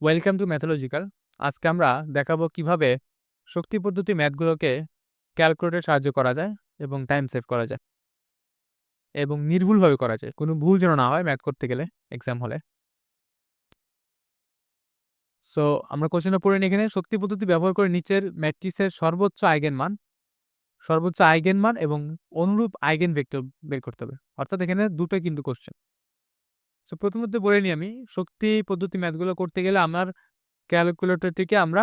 Welcome to Mathological আজকে আমরা দেখাবো কীভাবে শক্তি পদ্ধতি ম্যাথগুলোকে ক্যালকুলেটরে সাহায্য করা যায় এবং টাইম সেভ করা যায় এবং নির্ভুলভাবে করা যায়। কোনো ভুল যেন না হয় ম্যাথ করতে গেলে এক্সাম হলে সো আমরা কোশ্চেনটা পড়ে এখানে। শক্তি পদ্ধতি ব্যবহার করে নিচের ম্যাট্রিক্সের সর্বোচ্চ আইগেন মান, সর্বোচ্চ আইগেন মান এবং অনুরূপ আইগেন ভেক্টর বের করতে হবে। অর্থাৎ এখানে দুটোই কিন্তু কোশ্চেন সো প্রথমত বলে নিই আমি, শক্তি পদ্ধতি ম্যাথগুলো করতে গেলে আমার ক্যালকুলেটরটিকে আমরা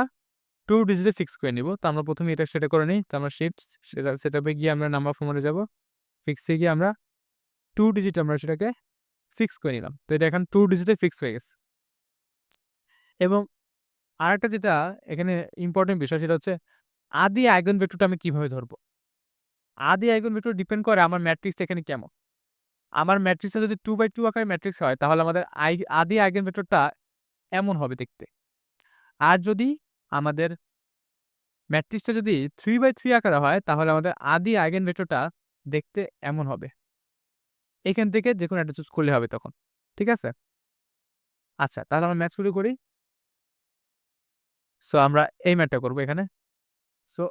টু ডিজিটে ফিক্স করে নিব। তো আমরা প্রথমে এটা সেটা করে নিই, তো আমরা শিফট সেটা সেটাপে গিয়ে আমরা নাম্বার ফর্মে যাব। ফিক্সে গিয়ে আমরা টু ডিজিট আমরা সেটাকে ফিক্স করে নিলাম। তো এটা এখন টু ডিজিটে ফিক্স হয়ে গেছে। এবং আরেকটা যেটা এখানে ইম্পর্টেন্ট বিষয় সেটা হচ্ছে আদি আইগন ভেক্টরটা আমি কীভাবে ধরবো? আদি আইগন ভেক্টর ডিপেন্ড করে আমার ম্যাট্রিক্সটা এখানে কেমন? আমার ম্যাট্রিক্সে যদি টু বাই টু আকারের ম্যাট্রিক্স হয়, তাহলে আমাদের আই, আদি আইগেন ভেক্টরটা এমন হবে দেখতে। আর যদি আমাদের ম্যাট্রিক্সটা যদি থ্রি বাই থ্রি আকারে হয়, তাহলে আমাদের আদি আইগেন ভেক্টরটা দেখতে এমন হবে। এখান থেকে যে কোনো একটা চুজ করলে হবে তখন, ঠিক আছে? আচ্ছা তাহলে আমরা ম্যাথ শুরু করি। সো আমরা এই ম্যাথটা করব এখানে। সো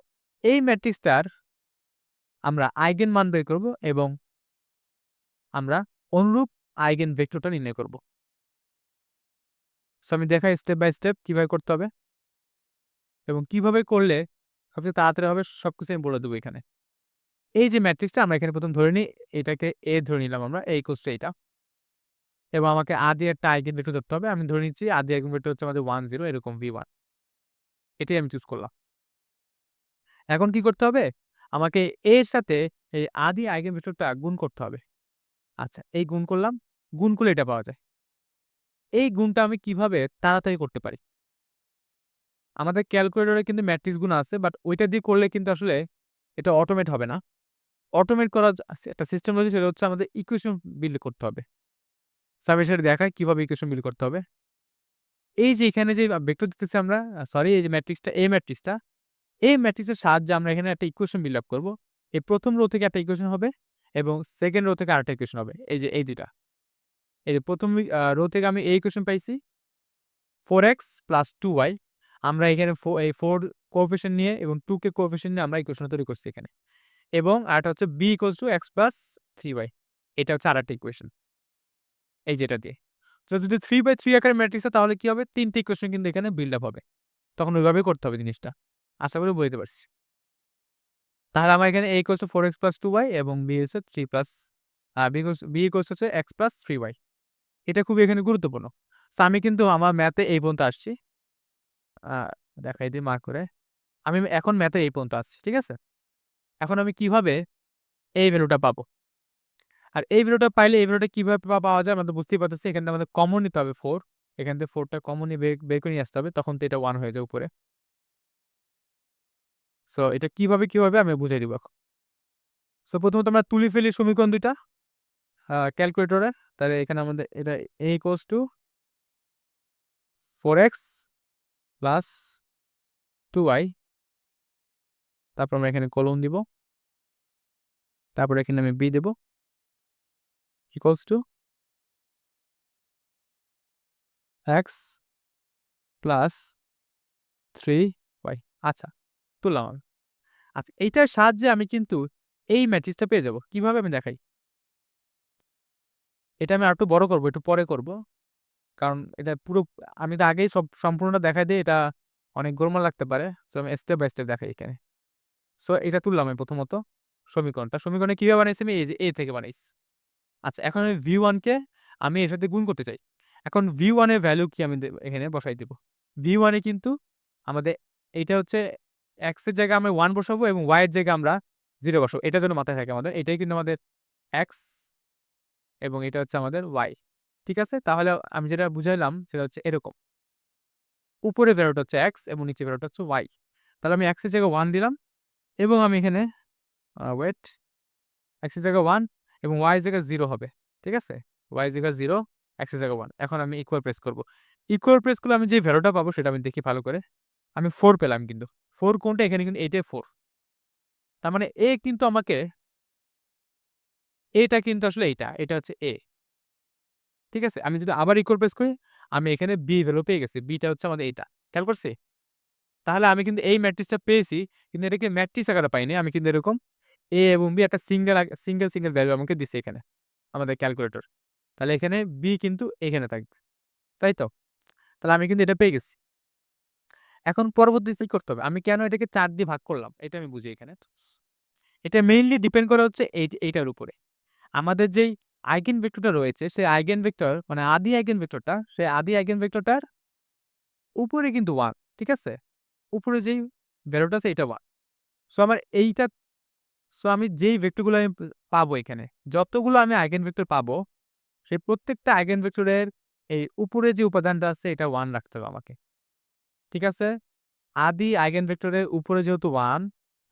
এই ম্যাট্রিক্সটার আমরা আইগেন মান বের করব এবং আমরা অনুরূপ আইগেন ভেক্টরটা নির্ণয় করব। সো আমি দেখাই স্টেপ বাই স্টেপ কীভাবে করতে হবে। এবং কীভাবে করলে সবচেয়ে তাড়াতাড়ি হবে সব কিছু আমি বলে দেবো এখানে। এই যে ম্যাট্রিক্সটা আমরা এখানে প্রথম ধরে নিই, এটাকে এ ধরে নিলাম আমরা এই কোর্সটা এটা এবং আমাকে আদি একটা আইগেন ভেক্টর ধরতে হবে, আমি ধরে নিচ্ছি আদি আইগেন ভেক্টর হচ্ছে আমাদের ওয়ান জিরো এরকম ভি ওয়ান এটাই আমি চুজ করলাম। এখন কি করতে হবে? আমাকে এর সাথে এই আদি আইগেন ভেক্টরটা গুণ করতে হবে। আচ্ছা এই গুণ করলাম, গুণ করলে এটা পাওয়া যায়। এই গুণটা আমি কীভাবে তাড়াতাড়ি করতে পারি? আমাদের ক্যালকুলেটরে কিন্তু ম্যাট্রিক্স গুণ আছে বাট ওইটা দিয়ে করলে কিন্তু আসলে এটা অটোমেট হবে না। অটোমেট করার একটা সিস্টেম রয়েছে, সেটা হচ্ছে আমাদের ইকুয়েশন বিল্ড করতে হবে। সাবের দেখায় কীভাবে ইকুয়েশন বিল্ড করতে হবে। এই যে এখানে যে ভেক্টর দিতেছি আমরা সরি এই যে ম্যাট্রিক্সটা এই ম্যাট্রিক্সটা এই ম্যাট্রিক্সের সাহায্যে আমরা এখানে একটা ইকুয়েশন বিল্ড আপ করব। এই প্রথম রো থেকে একটা ইকুয়েশন হবে এবং সেকেন্ড রো থেকে আরেকটা ইকুয়েশন হবে। এই যে, এই দুটা এই যে, প্রথম রো থেকে আমি এই ইকুয়েশন পাইছি। Four X plus two Y আমরা এখানে এই ফোর কোফিশন নিয়ে এবং টু কে কোফিশন নিয়ে আমরা ইকুয়েশন তৈরি করছি এখানে। এবং আরেকটা হচ্ছে B equals to X plus three Y এটা হচ্ছে আর একটা ইকুয়েশন এই যেটা দিয়ে। তো যদি থ্রি বাই থ্রি আকারের ম্যাট্রিক্স তাহলে কি হবে? তিনটে ইকুয়েশন কিন্তু এখানে বিল্ড আপ হবে। তখন ওইভাবে করতে হবে জিনিসটা। আশা করি বুঝতে পারছি। তাহলে আমার এখানে A two four X plus two Y এবং বি হচ্ছে three plus B B equals হচ্ছে এক্স প্লাস থ্রি ওয়াই এটা খুবই এখানে গুরুত্বপূর্ণ। তো আমি কিন্তু আমার ম্যাথে এই পর্যন্ত আসছি। দেখাই দিই মার্ক করে। আমি এখন ম্যাথে এই পর্যন্ত আসছি, ঠিক আছে? এখন আমি কীভাবে এই ভ্যালুটা পাবো? আর এই ভ্যালুটা পাইলে এই ভ্যালুটা কীভাবে পাওয়া যায় আমরা তো বুঝতেই পারতেছি। এখান থেকে আমাদের কমন নিতে হবে ফোর এখান থেকে ফোরটা কমনই বের বের করে নিয়ে আসতে হবে। তখন তো এটা ওয়ান হয়ে যায় উপরে। সো এটা কীভাবে কি হবে আমি বুঝাই দিব এখন? সো প্রথমত আমরা তুলি ফেলি সমীকরণ দুইটা ক্যালকুলেটরে তাহলে এখানে আমাদের এটা A equals to four X plus two Y তারপর আমরা এখানে কলন দিব। তারপর এখানে আমি B Dev. Equals to X plus three Y আচ্ছা। তুললাম আমি আচ্ছা এইটার সাহায্যে আমি কিন্তু এই ম্যাট্রিক্সটা পেয়ে যাব। কীভাবে আমি দেখাই? এটা আমি আর একটু বড় করব, একটু পরে করব। কারণ এটা পুরো, আমি তো আগেই সব সম্পূর্ণটা দেখাই দিই এটা অনেক গোলমাল লাগতে পারে। তো আমি স্টেপ বাই স্টেপ দেখাই এখানে। সো এটা তুললাম আমি প্রথমত সমীকরণটা। সমীকরণে কীভাবে বানাইছি আমি এই যে এ থেকে বানাইছি। আচ্ছা এখন আমি ভি ওয়ানকে আমি এর সাথে গুণ করতে চাই। এখন ভি ওয়ানের ভ্যালু কি আমি এখানে বসাই দেব। ভি ওয়ানে কিন্তু আমাদের, এইটা হচ্ছে এক্সের জায়গায় আমরা ওয়ান বসাবো এবং ওয়াইয়ের জায়গায় আমরা জিরো বসাবো। এটার জন্য মাথায় থাকে আমাদের। এটাই কিন্তু আমাদের এক্স এবং এটা হচ্ছে আমাদের ওয়াই ঠিক আছে? তাহলে আমি যেটা বুঝাইলাম সেটা হচ্ছে এরকম। উপরে ভ্যালুটা হচ্ছে এক্স এবং নিচে ভ্যালুটা হচ্ছে ওয়াই তাহলে আমি এক্সের জায়গায় ওয়ান দিলাম এবং আমি এখানে ওয়েট এক্সের জায়গায় ওয়ান এবং ওয়াই জায়গায় জিরো হবে। ঠিক আছে? ওয়াই জায়গায় জিরো এক্সের জায়গায় ওয়ান এখন আমি ইকুয়াল প্রেস করব। ইকুয়াল প্রেস করলে আমি যে ভ্যালুটা পাবো সেটা আমি দেখি ভালো করে। আমি ফোর পেলাম কিন্তু। ফোর কোনটা? এখানে কিন্তু এইটাই ফোর। তার মানে এ কিন্তু আমাকে এটা কিন্তু আসলে এইটা, এটা হচ্ছে এ। ঠিক আছে? আমি যদি আবার ইকুয়াল প্রেস করি, আমি এখানে বি ভ্যালু পেয়ে গেছি বিটা হচ্ছে আমাদের এইটা। খেয়াল করছি? তাহলে আমি কিন্তু এই ম্যাট্রিক্সটা পেয়েছি, কিন্তু এটাকে ম্যাট্রিক্স আকারে পাইনি। আমি কিন্তু এরকম এ এবং বি একটা সিঙ্গেল সিঙ্গেল সিঙ্গেল ভ্যালু আমাকে দিছে এখানে, আমাদের ক্যালকুলেটর তাহলে এখানে বি কিন্তু এখানে থাকবে। তাই তো? তাহলে আমি কিন্তু এটা পেয়ে গেছি। এখন পরবর্তীতে করতে হবে? আমি কেন এটাকে চার দিয়ে ভাগ করলাম? এটা আমি বুঝি এখানে। এটা মেইনলি ডিপেন্ড করে হচ্ছে এই, এইটার উপরে। আমাদের যেই আইগেন ভেক্টরটা রয়েছে, সেই আইগেন ভেক্টর মানে আদি আইগেন ভেক্টরটা সেই আদি আইগেন ভেক্টরটার উপরে কিন্তু ওয়ান ঠিক আছে? উপরে যেই ভ্যালুটা আছে এটা ওয়ান সো আমার এইটা সো আমি যেই ভেক্টরগুলো আমি পাবো এখানে, যতগুলো আমি আইগেন ভেক্টর পাবো, সেই প্রত্যেকটা আইগেন ভেক্টরের এই উপরে যে উপাদানটা আছে, এটা ওয়ান রাখতে হবে আমাকে। ঠিক আছে? আদি আইগেন ভেক্টরের উপরে যেহেতু ওয়ান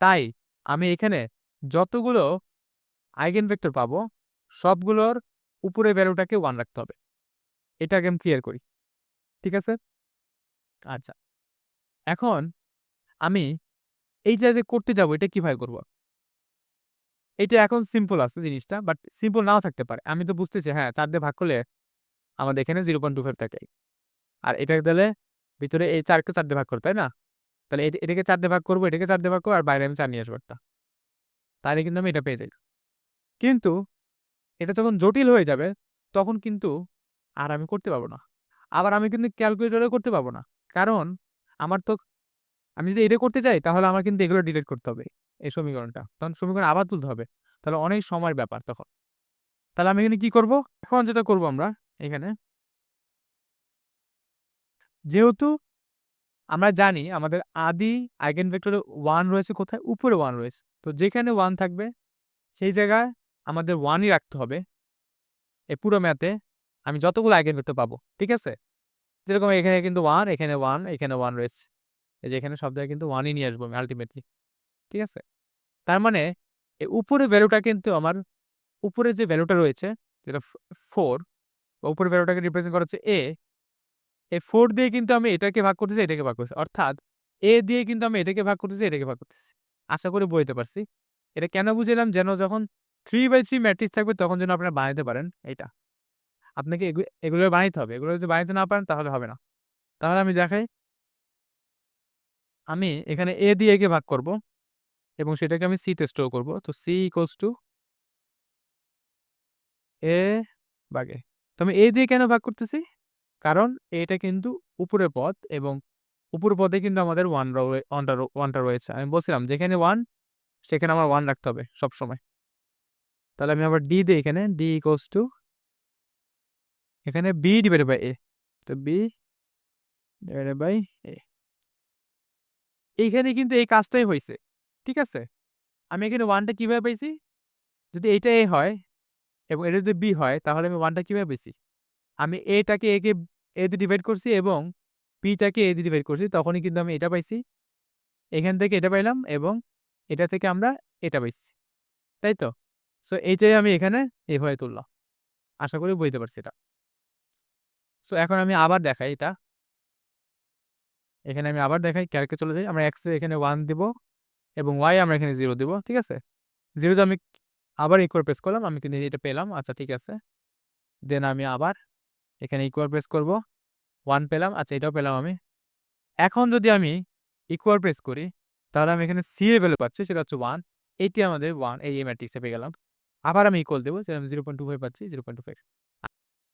তাই আমি এখানে যতগুলো আইগেন ভেক্টর পাবো, সবগুলোর উপরে ভ্যালুটাকে ওয়ান রাখতে হবে। এটাকে আমি ক্লিয়ার করি। ঠিক আছে? আচ্ছা। এখন আমি এইটা যে করতে যাব, এটা কীভাবে করব? এটা এখন সিম্পল আছে জিনিসটা বাট সিম্পল নাও থাকতে পারে। আমি তো বুঝতেছি হ্যাঁ চার দিয়ে ভাগ করলে আমাদের এখানে জিরো পয়েন্ট টু ফাইভ থাকে। আর এটাকে দিলে ভিতরে এই চারকে চার দিয়ে ভাগ করতে তাই না? তাহলে এটাকে চার দিয়ে ভাগ করব, এটাকে চার ভাগ করব, আর বাইরে আমি চার নিয়ে আসব একটা। তাহলে কিন্তু আমি এটা পেয়ে যাই। কিন্তু এটা যখন জটিল হয়ে যাবে, তখন কিন্তু আর আমি করতে পারব না। আবার আমি কিন্তু ক্যালকুলেটরে করতে পারব না। কারণ আমার তো, আমি যদি এটা করতে চাই, তাহলে আমার কিন্তু এগুলো ডিলিট করতে হবে, এই সমীকরণটা। তখন সমীকরণ আবার তুলতে হবে। তাহলে অনেক সময়ের ব্যাপার তখন। তাহলে আমি এখানে কি করব? এখন যেটা করব আমরা, এখানে যেহেতু আমরা জানি আমাদের আদি আইগেন ভেক্টরে ওয়ান রয়েছে কোথায়? উপরে ওয়ান রয়েছে। তো যেখানে ওয়ান থাকবে, সেই জায়গায় আমাদের ওয়ানই রাখতে হবে। এই পুরো ম্যাথে আমি যতগুলো আইগেন ভেক্টর পাবো, ঠিক আছে? যেরকম এখানে কিন্তু ওয়ান এখানে ওয়ান এখানে ওয়ান রয়েছে। এই যে এখানে সব জায়গায় কিন্তু ওয়ানই নিয়ে আসব আমি আলটিমেটলি ঠিক আছে? তার মানে এই উপরে ভ্যালুটা কিন্তু আমার উপরে যে ভ্যালুটা রয়েছে, যেটা ফোর উপরে ভ্যালুটাকে রিপ্রেজেন্ট করা হচ্ছে এ এই ফোর দিয়ে কিন্তু আমি এটাকে ভাগ করতেছি, এটাকে ভাগ করতেছি। অর্থাৎ এ দিয়ে কিন্তু আমি এটাকে ভাগ করতেছি, এটাকে ভাগ করতেছি। আশা করি বইতে পারছি। এটা কেন বুঝলাম যেন যখন থ্রি বাই থ্রি ম্যাট্রিক্স থাকবে, তখন যেন আপনারা বানাতে পারেন এটা। আপনাকে এগুলো বানাইতে হবে। এগুলো যদি বানাইতে না পারেন, তাহলে হবে না। তাহলে আমি দেখাই। আমি এখানে এ দিয়ে একে ভাগ করব এবং সেটাকে আমি সিতে স্টোর করব। তো সি ইকোয়ালস টু এ বাগে তো আমি এ দিয়ে কেন ভাগ করতেছি? কারণ এটা কিন্তু উপরের পথ এবং উপর পদে কিন্তু আমাদের ওয়ান ওয়ানটা ওয়ানটা রয়েছে। আমি বলছিলাম, যেখানে ওয়ান সেখানে আমার ওয়ান রাখতে হবে সব সময় তাহলে আমি আবার ডি দিই এখানে। ডি ইকোয়ালস টু এখানে বি ডিভাইডেড বাই এ তো বি ডিভাইডেড বাই এ এইখানে কিন্তু এই কাজটাই হয়েছে ঠিক আছে? আমি এখানে ওয়ানটা কীভাবে পেয়েছি যদি এইটা এ হয় এবং এটা যদি বি হয়, তাহলে আমি ওয়ানটা কীভাবে পেয়েছি আমি এটাকে একে এ দিয়ে ডিভাইড করছি এবং পিটাকে এ ডিভাইড করছি, তখনই কিন্তু আমি এটা পাইছি। এখান থেকে এটা পাইলাম এবং এটা থেকে আমরা এটা পাইছি। তাই তো? সো এইটাই আমি এখানে এভাবে তুললাম। আশা করি বুঝতে পারছি এটা। সো এখন আমি আবার দেখাই এটা। এখানে আমি আবার দেখাই ক্যালকে চলে যাই। আমরা এক্সে এখানে ওয়ান দিব এবং ওয়াই আমরা এখানে জিরো দিব, ঠিক আছে? জিরোতে আমি আবার ইকুয়াল প্রেস করলাম, আমি কিন্তু এটা পেলাম। আচ্ছা ঠিক আছে। দেন আমি আবার এখানে ইকুয়াল প্রেস করব। ওয়ান পেলাম আচ্ছা এটাও পেলাম আমি। এখন যদি আমি ইকুয়াল প্রেস করি, তাহলে আমি এখানে সি এর ভ্যালু পাচ্ছি, সেটা হচ্ছে ওয়ান এইটি আমাদের ওয়ান এই ম্যাট্রিক্সে পেয়ে গেলাম। আবার আমি ইকুয়াল দেবো, সেটা আমি জিরো পয়েন্ট টু ফাইভ পাচ্ছি জিরো পয়েন্ট টু ফাইভ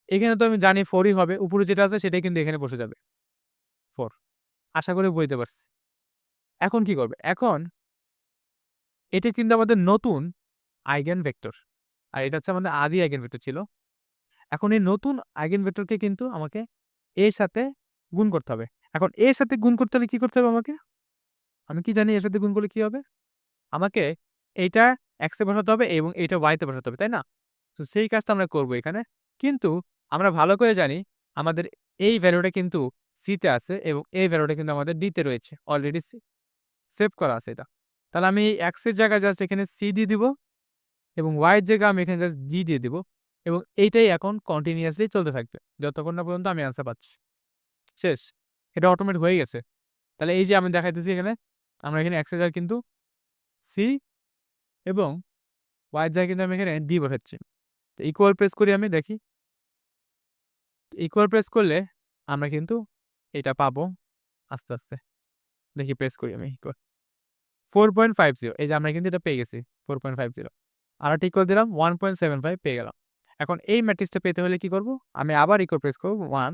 এখানে তো আমি জানি ফোরই হবে, উপরে যেটা আছে সেটাই কিন্তু এখানে বসে যাবে। ফোর আশা করি বুঝতে পারছি। এখন কি করবে? এখন এটা কিন্তু আমাদের নতুন আইগেন ভেক্টর আর এটা হচ্ছে আমাদের আদি আইগেন ভেক্টর ছিল। এখন এই নতুন আইগেন ভেক্টরকে কিন্তু আমাকে এর সাথে গুণ করতে হবে। এখন এর সাথে গুণ করতে হলে কি করতে হবে আমাকে? আমি কি জানি এর সাথে গুণ করলে কি হবে? আমাকে এইটা এক্সে বসাতে হবে এবং এইটা ওয়াইতে বসাতে হবে, তাই না? তো সেই কাজটা আমরা করব এখানে। কিন্তু আমরা ভালো করে জানি আমাদের এই ভ্যালুটা কিন্তু সিতে আছে এবং এই ভ্যালুটা কিন্তু আমাদের ডিতে রয়েছে অলরেডি সেভ করা আছে এটা। তাহলে আমি এক্সের জায়গায় জাস্ট এখানে সি দিয়ে দিব এবং ওয়াইয়ের জায়গায় আমি এখানে জাস্ট জি দিয়ে দিব। এবং এইটাই এখন কন্টিনিউয়াসলি চলতে থাকবে। যতক্ষণ না পর্যন্ত আমি অ্যান্সার পাচ্ছি। শেষ। এটা অটোমেট হয়ে গেছে। তাহলে এই যে আমি দেখাইতেছি এখানে, আমরা এখানে এক্সের জায়গায় কিন্তু সি এবং ওয়াই জায়গায় কিন্তু আমি এখানে ডি বসাচ্ছি। তো ইকুয়াল প্রেস করি আমি, দেখি। ইকুয়াল প্রেস করলে আমরা কিন্তু এটা পাবো আস্তে আস্তে। দেখি প্রেস করি আমি equal four point five zero এই যে আমরা কিন্তু এটা পেয়ে গেছি ফোর পয়েন্ট ফাইভ জিরো আর ঠিক করে দিলাম ওয়ান পয়েন্ট সেভেন ফাইভ পেয়ে গেলাম। এখন এই ম্যাট্রিক্সটা পেতে হলে কি করব? আমি আবার ইকো প্রেস করব ওয়ান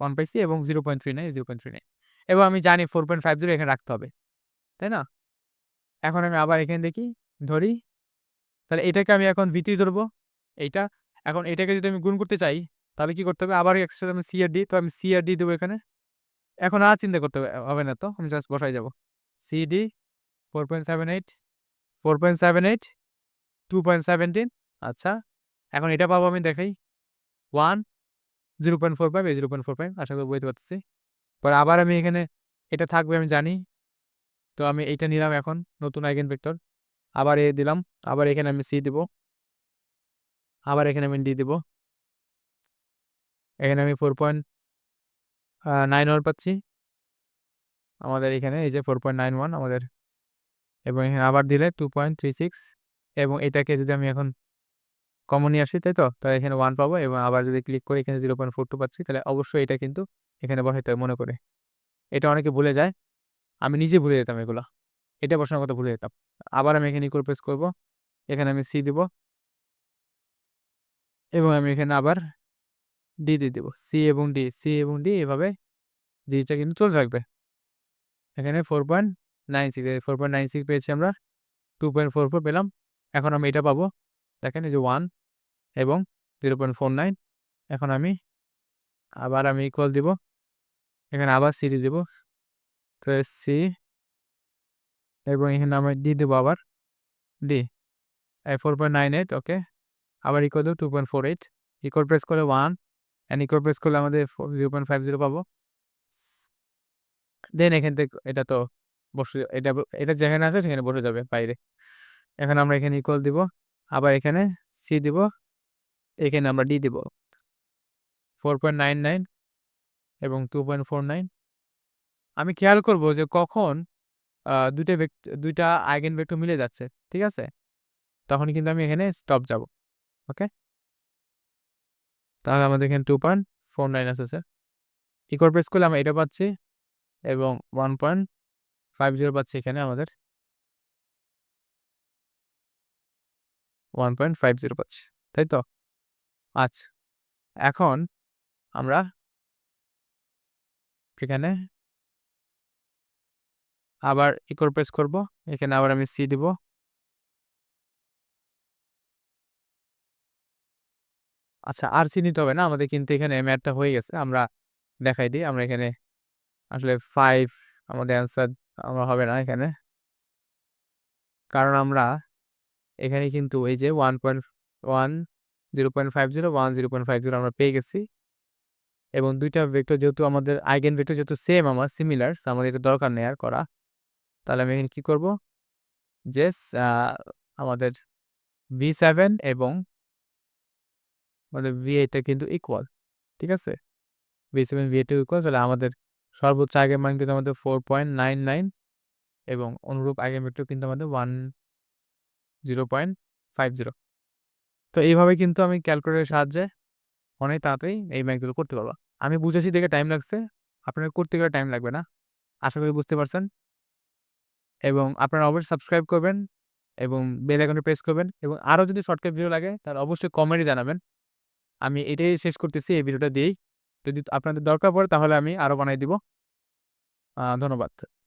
ওয়ান পাইছি এবং zero point three nine zero point three nine এবং আমি জানি ফোর পয়েন্ট ফাইভ জিরো এখানে রাখতে হবে, তাই না? এখন আমি আবার এখানে দেখি, ধরি, তাহলে এটাকে আমি এখন ভিত্তি ধরবো, এইটা। এখন এটাকে যদি আমি গুণ করতে চাই, তাহলে কি করতে হবে? আবার একসাথে আমি সি আর ডি তো আমি সি আর ডি দেবো এখানে। এখন আর চিন্তা করতে হবে না তো, আমি জাস্ট বসাই যাব। C D four point seven eight four point seven eight two point seventeen আচ্ছা। এখন এটা পাবো আমি দেখাই। One zero point four five zero point four five আশা করি বুঝতে পারতেছি। পরে আবার আমি এখানে এটা থাকবে আমি জানি। তো আমি এইটা নিলাম এখন, নতুন আইগেন ভেক্টর। আবার এ দিলাম, আবার এখানে আমি সি দিব। আবার এখানে আমি ডি দিব। এখানে আমি ফোর পয়েন্ট নাইন ওয়ান পাচ্ছি। আমাদের এখানে এই যে ফোর পয়েন্ট নাইন ওয়ান আমাদের। এবং এখানে আবার দিলে টু পয়েন্ট থ্রি সিক্স এবং এটাকে যদি আমি এখন কমন নিয়ে আসি তাই তো তাহলে এখানে ওয়ান পাবো এবং আবার যদি ক্লিক করে এখানে জিরো পয়েন্ট ফোর টু পাচ্ছি, তাহলে অবশ্যই এটা কিন্তু এখানে বসাইতে হবে মনে করে। এটা অনেকে ভুলে যায়। আমি নিজে ভুলে যেতাম এগুলো। এটা বসানোর কথা ভুলে যেতাম। আবার আমি এখানে ইকুয়াল প্রেস করব। এখানে আমি সি দিব। এবং আমি এখানে আবার ডি দিয়ে দেবো। সি এবং ডি সি এবং ডি এভাবে ডিটা কিন্তু চলতে থাকবে। এখানে four point nine six four point nine six পেয়েছি আমরা। টু পয়েন্ট ফোর ফোর পেলাম। এখন আমি এটা পাবো। দেখেন এই যে ওয়ান এবং জিরো পয়েন্ট ফোর নাইন এখন আমি আবার আমি ইকুয়াল দিব, এখানে আবার সিডি দেব, তো সি এবং এখানে আমি ডি দেবো আবার D four point nine eight okay আবার ইকুয়াল দেবো two point four eight equal press করলে ওয়ান অ্যান্ড ইকুয়াল প্রেস করলে আমাদের জিরো পয়েন্ট ফাইভ জিরো পাবো। দেন এখান থেকে এটা তো বসে, এটা এটা যেখানে আছে সেখানে বসে যাবে বাইরে। এখন আমরা এখানে ইকুয়াল দিব আবার এখানে সি দিব, এখানে আমরা ডি দিব। ফোর পয়েন্ট নাইন নাইন এবং টু পয়েন্ট ফোর নাইন আমি খেয়াল করব যে কখন দুইটা দুইটা আইগেন ভেক্টর মিলে যাচ্ছে, ঠিক আছে? তখন কিন্তু আমি এখানে স্টপ যাব ওকে তাহলে আমাদের এখানে টু পয়েন্ট ফোর নাইন আছে স্যার ইকোর প্রেস করলে আমরা এটা পাচ্ছি এবং ওয়ান পয়েন্ট ফাইভ জিরো পাচ্ছি এখানে আমাদের। ওয়ান পয়েন্ট ফাইভ জিরো পাচ্ছি, তাই তো? আচ্ছা এখন আমরা এখানে আবার ইকোর প্রেস করব, এখানে আবার আমি সি দিব। আচ্ছা আর সি নিতে হবে না, আমাদের কিন্তু এখানে ম্যাটটা হয়ে গেছে, আমরা দেখাই দিই, আমরা এখানে আসলে ফাইভ আমাদের অ্যান্সার আমরা হবে না এখানে। কারণ আমরা এখানে কিন্তু এই যে one point one zero point five zero one zero point five zero আমরা পেয়ে গেছি। এবং দুইটা ভেক্টর যেহেতু আমাদের আইগেন ভেক্টর যেহেতু সেম আমার সিমিলার আমাদের এটা দরকার নেই আর করা। তাহলে আমি এখানে কী করব? যে আমাদের ভি সেভেন এবং আমাদের ভি এইটটা কিন্তু ইকুয়াল ঠিক আছে? ভি সেভেন ভি এইটটা ইকুয়াল তাহলে আমাদের সর্বোচ্চ আগের মান কিন্তু আমাদের ফোর পয়েন্ট নাইন নাইন এবং অনুরূপ আগের ভেক্টর কিন্তু আমাদের one zero point five zero. তো এইভাবে কিন্তু আমি ক্যালকুলেটারের সাহায্যে অনেক তাড়াতাড়ি এই ম্যাথগুলো করতে পারব। আমি বুঝেছি দেখে টাইম লাগছে আপনার করতে গেলে টাইম লাগবে না। আশা করি বুঝতে পারছেন। এবং আপনারা অবশ্যই সাবস্ক্রাইব করবেন এবং বেল আইকনে প্রেস করবেন এবং আরও যদি শর্টকাট ভিডিও লাগে, তাহলে অবশ্যই কমেন্টে জানাবেন। আমি এটাই শেষ করতেছি এই ভিডিওটা দিয়েই। যদি আপনাদের দরকার পড়ে, তাহলে আমি আরও বানাই দিব। ধন্যবাদ।